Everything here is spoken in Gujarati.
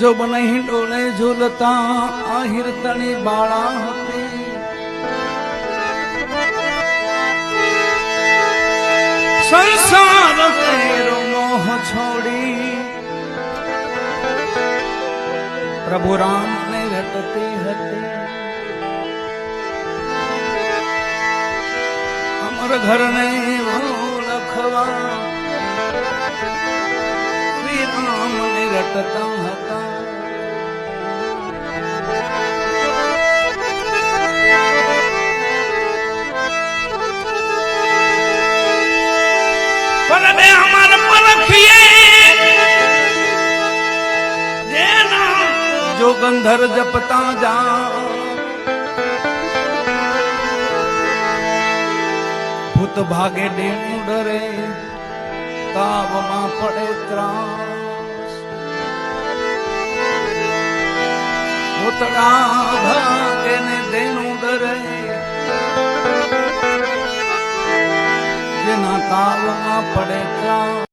જો બનહી ડોળે ઝૂલતા, આહિર તણી બાળા હતી. સંસાર તેરો મોહ છોડી પ્રભુ રામ ને રટતી હતી. અમર ઘર ને લખવા શ્રી રામ ને રટતા હતા. પરને અમાર પરખીએ. જેના જોગંધર જપતા જા ભૂત ભાગે ડેણું ડરે, તાવમાં પડે ત્રાસ. ભૂતડા ભાગે ને દેણું ડરે. જેના તાવમાં પડે